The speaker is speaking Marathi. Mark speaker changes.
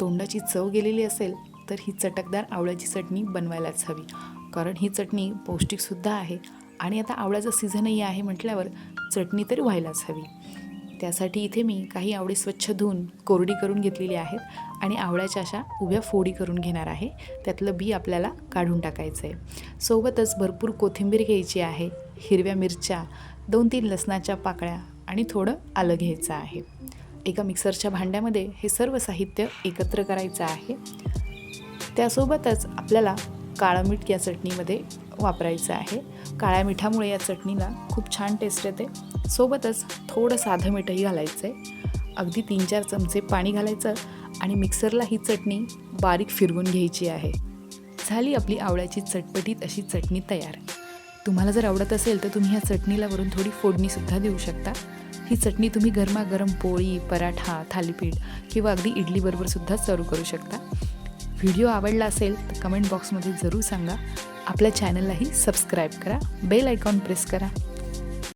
Speaker 1: तोंडाची चव गेलेली असेल तर ही चटकदार आवळ्याची चटणी बनवायलाच हवी. कारण ही चटणी पौष्टिकसुद्धा आहे आणि आता आवळ्याचा सीझनही आहे म्हटल्यावर चटणी तरी व्हायलाच हवी. त्यासाठी इथे मी काही आवळे स्वच्छ धुवून कोरडी करून घेतलेली आहेत आणि आवळ्याच्या अशा उभ्या फोडी करून घेणार आहे. त्यातलं बी आपल्याला काढून टाकायचं आहे सोबतच भरपूर कोथिंबीर घ्यायची आहे हिरव्या मिरच्या दोन तीन लसणाच्या पाकळ्या आणि थोडं आलं घ्यायचं आहे. एका मिक्सरच्या भांड्यामध्ये हे सर्व साहित्य एकत्र करायचं आहे. त्यासोबतच आपल्याला काळं मीठ या चटणीमध्ये वापरायचं आहे. काळ्या मिठामुळे या चटणीला खूप छान टेस्ट येते. सोबतच थोडं साधं मीठही घालायचं आहे. अगदी तीन चार चमचे पाणी घालायचं आणि मिक्सरला ही चटणी बारीक फिरवून घ्यायची आहे. झाली आपली आवळ्याची चटपटीत अशी चटणी तयार. तुम्हाला जर आवडत असेल तर तुम्ही ह्या चटणीला वरून थोडी फोडणीसुद्धा देऊ शकता. ही चटणी तुम्ही गरमागरम पोळी पराठा थालीपीठ किंवा अगदी इडलीबरोबर सुद्धा सर्व करू शकता. व्हिडिओ आवडला असेल तर कमेंट बॉक्समध्ये जरूर सांगा. आपल्या चॅनललाही सबस्क्राईब करा. बेल आयकॉन प्रेस करा.